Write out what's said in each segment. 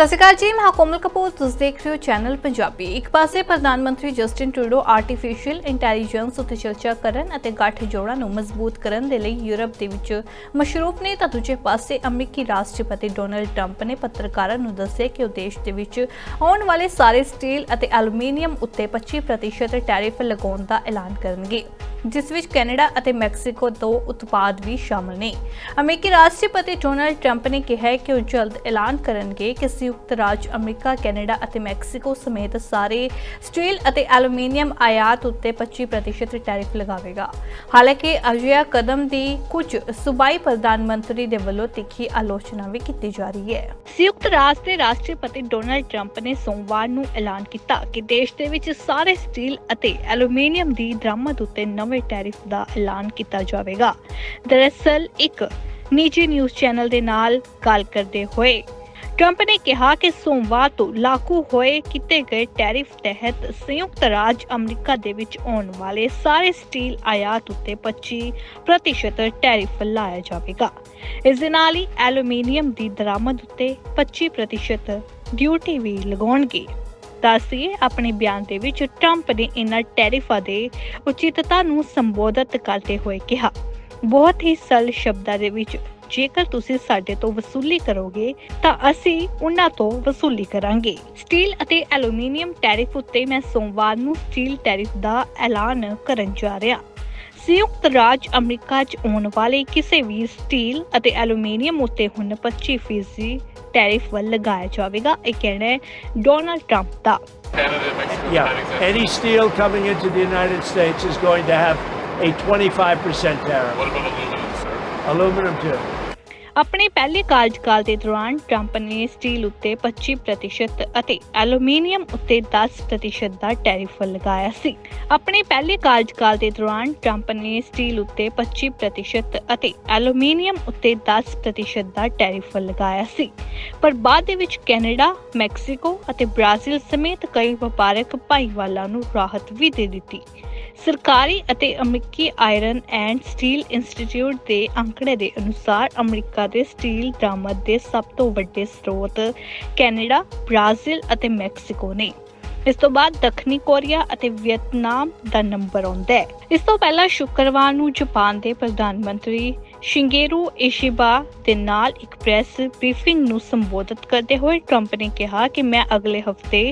ਸਤਿ ਸ਼੍ਰੀ ਅਕਾਲ ਜੀ, ਮੈਂ ਕੋਮਲ ਕਪੂਰ। ਤੁਸੀਂ ਦੇਖ ਰਹੇ ਹੋ ਚੈਨਲ ਪੰਜਾਬੀ। ਇੱਕ ਪਾਸੇ ਪ੍ਰਧਾਨ ਮੰਤਰੀ ਜਸਟਿਨ ਟਰੂਡੋ ਆਰਟੀਫੀਸ਼ੀਅਲ ਇੰਟੈਲੀਜੈਂਸ ਉੱਤੇ ਚਰਚਾ ਕਰਨ ਅਤੇ ਗੱਠਜੋੜਾਂ ਨੂੰ ਮਜ਼ਬੂਤ ਕਰਨ ਦੇ ਲਈ ਯੂਰਪ ਦੇ ਵਿੱਚ ਮਸ਼ਰੂਫ ਨੇ, ਤਾਂ ਦੂਜੇ ਪਾਸੇ ਅਮਰੀਕੀ ਰਾਸ਼ਟਰਪਤੀ ਡੋਨਲਡ ਟਰੰਪ ਨੇ ਪੱਤਰਕਾਰਾਂ ਨੂੰ ਦੱਸਿਆ ਕਿ ਉਹ ਦੇਸ਼ ਦੇ ਵਿੱਚ ਆਉਣ ਵਾਲੇ ਸਾਰੇ ਸਟੀਲ ਅਤੇ ਐਲੂਮੀਨੀਅਮ ਉੱਤੇ 25% ਟੈਰਿਫ ਲਗਾਉਣ ਦਾ ਐਲਾਨ ਕਰਨਗੇ। ਜਿਸ ਵਿੱਚ ਕੈਨੇਡਾ ਅਤੇ ਮੈਕਸੀਕੋ ਤੋਂ ਉਤਪਾਦ ਵੀ ਸ਼ਾਮਲ ਨੇ। ਅਮਰੀਕੀ ਰਾਸ਼ਟਰਪਤੀ ਡੋਨਾਲਡ ਟਰੰਪ ਨੇ ਕਿਹਾ ਹੈ ਕਿ ਉਹ ਜਲਦ ਐਲਾਨ ਕਰਨਗੇ ਕਿ ਸੰਯੁਕਤ ਰਾਜ ਅਮਰੀਕਾ, ਕੈਨੇਡਾ ਅਤੇ ਮੈਕਸੀਕੋ ਸਮੇਤ ਸਾਰੇ ਸਟੀਲ ਅਤੇ ਐਲੂਮੀਨੀਅਮ ਆਯਾਤ ਉੱਤੇ 25% ਟੈਰਿਫ ਲਗਾਵੇਗਾ। ਹਾਲਾਂਕਿ ਅਜਿਹਾ ਕਦਮ ਦੀ ਕੁਝ ਸੂਬਾਈ ਪ੍ਰਧਾਨ ਮੰਤਰੀ ਦੇ ਵੱਲੋਂ ਤਿੱਖੀ ਆਲੋਚਨਾ ਵੀ ਕੀਤੀ ਜਾ ਰਹੀ ਹੈ। ਸੰਯੁਕਤ ਰਾਜ ਦੇ ਰਾਸ਼ਟਰਪਤੀ ਡੋਨਲਡ ਟਰੰਪ ਨੇ ਸੋਮਵਾਰ ਨੂੰ ਐਲਾਨ ਕੀਤਾ ਕਿ ਦੇਸ਼ ਦੇ ਵਿੱਚ ਸਾਰੇ ਸਟੀਲ ਅਤੇ ਐਲੂਮੀਨੀਅਮ ਦੀ ਦਰਾਮਦ ਉੱਤੇ ਨਵੇਂ ਟੈਰਿਫ ਦਾ ਐਲਾਨ ਕੀਤਾ ਜਾਵੇਗਾ। ਦਰਅਸਲ, ਇੱਕ ਨਿੱਜੀ ਨਿਊਜ਼ ਚੈਨਲ ਦੇ ਨਾਲ ਗੱਲ ਕਰਦੇ ਹੋਏ, ਟਰੰਪ ਨੇ ਕਿਹਾ ਕਿ ਸੋਮਵਾਰ ਤੋਂ ਲਾਗੂ ਹੋਏ ਕੀਤੇ ਗਏ ਟੈਰਿਫ ਤਹਿਤ ਸੰਯੁਕਤ ਰਾਜ ਅਮਰੀਕਾ ਦੇ ਵਿੱਚ ਆਉਣ ਵਾਲੇ ਸਾਰੇ ਸਟੀਲ ਆਯਾਤ ਉੱਤੇ 25% ਟੈਰਿਫ ਲਾਇਆ ਜਾਵੇਗਾ। ਇਸ ਦੇ ਨਾਲ ਹੀ ਐਲੂਮੀਨੀਅਮ ਦੀ ਦਰਾਮਦ ਉੱਤੇ 25% ਡਿਊਟੀ ਵੀ ਲਗਾਉਣਗੇ। ਦੱਸੀਏ ਆਪਣੇ ਬਿਆਨ ਦੇ ਵਿੱਚ। ਟਰੰਪ ਨੇ ਇਨ੍ਹਾਂ ਟੈਰਿਫਾਂ ਦੇ ਉਚਿਤਤਾ ਨੂੰ ਸੰਬੋਧਿਤ ਕਰਦੇ ਹੋਏ ਕਿਹਾ, ਬਹੁਤ ਹੀ ਸਰਲ ਸ਼ਬਦਾਂ ਦੇ ਵਿੱਚ, ਜੇਕਰ ਤੁਸੀਂ ਸਾਡੇ ਤੋਂ ਵਸੂਲੀ ਕਰੋਗੇ, ਤਾਂ ਅਸੀਂ ਉਹਨਾਂ ਤੋਂ ਵਸੂਲੀ ਕਰਾਂਗੇ। ਸਟੀਲ ਅਤੇ ਐਲੂਮੀਨੀਅਮ ਟੈਰਿਫ ਉੱਤੇ ਮੈਂ ਸੋਮਵਾਰ ਨੂੰ ਸਟੀਲ ਟੈਰਿਫ ਦਾ ਐਲਾਨ ਕਰਨ ਜਾ ਰਿਹਾ। ਸੰਯੁਕਤ ਰਾਜ ਅਮਰੀਕਾ 'ਚ ਆਉਣ ਵਾਲੇ ਕਿਸੇ ਵੀ ਸਟੀਲ ਅਤੇ ਐਲੂਮੀਨੀਅਮ ਉੱਤੇ ਹੁਣ 25% टैरिफ पर लगाया जाएगा ये कहना है Donald Trump Yeah, any steel coming into the United States is going to have a 25% tariff. What about aluminum, sir? Aluminum, too. ਆਪਣੇ ਪਹਿਲੇ ਕਾਰਜਕਾਲ ਦੇ ਦੌਰਾਨ ਟਰੰਪ ਨੇ ਸਟੀਲ ਉੱਤੇ 25% ਅਤੇ ਐਲੂਮੀਨੀਅਮ ਉੱਤੇ 10% ਦਾ ਟੈਰਿਫ ਲਗਾਇਆ ਸੀ। ਆਪਣੇ ਪਹਿਲੇ ਕਾਰਜਕਾਲ ਦੇ ਦੌਰਾਨ ਟਰੰਪ ਨੇ ਸਟੀਲ ਉੱਤੇ 25% ਅਤੇ ਐਲੂਮੀਨੀਅਮ ਉੱਤੇ 10% ਦਾ ਟੈਰਿਫ ਲਗਾਇਆ ਸੀ। ਪਰ ਬਾਅਦ ਦੇ ਵਿੱਚ ਕੈਨੇਡਾ, ਮੈਕਸੀਕੋ ਅਤੇ ਬ੍ਰਾਜ਼ੀਲ ਸਮੇਤ ਕਈ ਵਪਾਰਕ ਭਾਈਵਾਲਾਂ ਨੂੰ ਰਾਹਤ ਵੀ ਦੇ ਦਿੱਤੀ। ਸਰਕਾਰੀ ਅਤੇ ਅਮਰੀਕੀ ਆਇਰਨ ਐਂਡ ਸਟੀਲ ਇੰਸਟੀਚਿਊਟ ਦੇ ਅੰਕੜੇ ਦੇ ਅਨੁਸਾਰ ਅਮਰੀਕਾ ਦੇ ਸਟੀਲ ਦਰਾਮਦ ਦੇ ਸਭ ਤੋਂ ਵੱਡੇ ਸਰੋਤ ਕੈਨੇਡਾ, ਬ੍ਰਾਜ਼ੀਲ ਅਤੇ ਮੈਕਸੀਕੋ ਨੇ। ਇਸ ਤੋਂ ਬਾਅਦ ਦੱਖਣੀ ਕੋਰੀਆ ਅਤੇ ਵੀਅਤਨਾਮ ਦਾ ਨੰਬਰ ਆਉਂਦਾ ਹੈ ਇਸ ਤੋਂ ਪਹਿਲਾਂ ਸ਼ੁੱਕਰਵਾਰ ਨੂੰ ਜਾਪਾਨ ਦੇ ਪ੍ਰਧਾਨ ਮੰਤਰੀ ਸ਼ਿੰਗੇਰੂ ਏਸ਼ੀਬਾ ਦੇ ਨਾਲ ਇੱਕ ਪ੍ਰੈਸ ਬਰੀਫਿੰਗ ਨੂੰ ਸੰਬੋਧਿਤ ਕਰਦੇ ਹੋਏ ਟਰੰਪ ਨੇ ਕਿਹਾ ਕਿ ਮੈਂ ਅਗਲੇ ਹਫ਼ਤੇ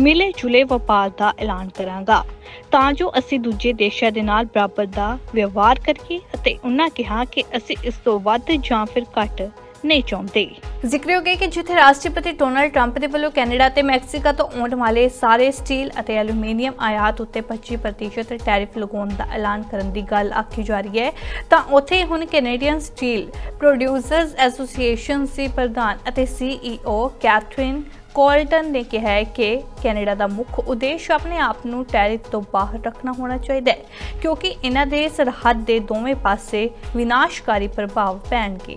ਮਿਲੇ ਜੁਲੇ ਵਪਾਰ ਦਾ ਐਲਾਨ ਕਰਾਂਗਾ। ਤਾਂ ਜੋ ਅਸੀਂ ਦੂਜੇ ਦੇਸ਼ਾਂ ਦੇ ਨਾਲ ਬਰਾਬਰ ਦਾ ਵਿਵਹਾਰ ਕਰੀਏ ਅਤੇ ਉਹਨਾਂ ਕਿਹਾ ਕਿ ਅਸੀਂ ਇਸ ਤੋਂ ਵੱਧ ਜਾਂ ਫਿਰ ਘੱਟ ਨਹੀਂ ਚਾਹੁੰਦੇ। ਜ਼ਿਕਰਯੋਗ ਹੈ ਕਿ ਜਿੱਥੇ ਰਾਸ਼ਟਰਪਤੀ ਡੋਨਲਡ ਟਰੰਪ ਦੇ ਵੱਲੋਂ ਕੈਨੇਡਾ ਤੇ ਮੈਕਸੀਕੋ ਤੋਂ ਆਉਣ ਵਾਲੇ ਸਾਰੇ ਸਟੀਲ ਅਤੇ ਐਲੂਮੀਨੀਅਮ ਆਯਾਤ ਉੱਤੇ 25% ਟੈਰਿਫ ਲਗਾਉਣ ਦਾ ਐਲਾਨ ਕਰਨ ਦੀ ਗੱਲ ਆਖੀ ਜਾ ਰਹੀ ਹੈ, ਤਾਂ ਉੱਥੇ ਹੁਣ ਕੈਨੇਡੀਅਨ ਸਟੀਲ ਪ੍ਰੋਡਿਊਸਰਸ ਐਸੋਸੀਏਸ਼ਨ ਸੀ ਪ੍ਰਧਾਨ ਅਤੇ ਸੀਈਓ ਕੈਥਰੀਨ ਕੋਲਟਨ ਨੇ ਕਿਹਾ ਹੈ ਕਿ ਕੈਨੇਡਾ ਦਾ ਮੁੱਖ ਉਦੇਸ਼ ਆਪਣੇ ਆਪ ਨੂੰ ਟੈਰਿਫ ਤੋਂ ਬਾਹਰ ਰੱਖਣਾ ਹੋਣਾ ਚਾਹੀਦਾ ਹੈ, ਕਿਉਂਕਿ ਇਹਨਾਂ ਦੇ ਸਰਹੱਦ ਦੇ ਦੋਵੇਂ ਪਾਸੇ ਵਿਨਾਸ਼ਕਾਰੀ ਪ੍ਰਭਾਵ ਪੈਣਗੇ।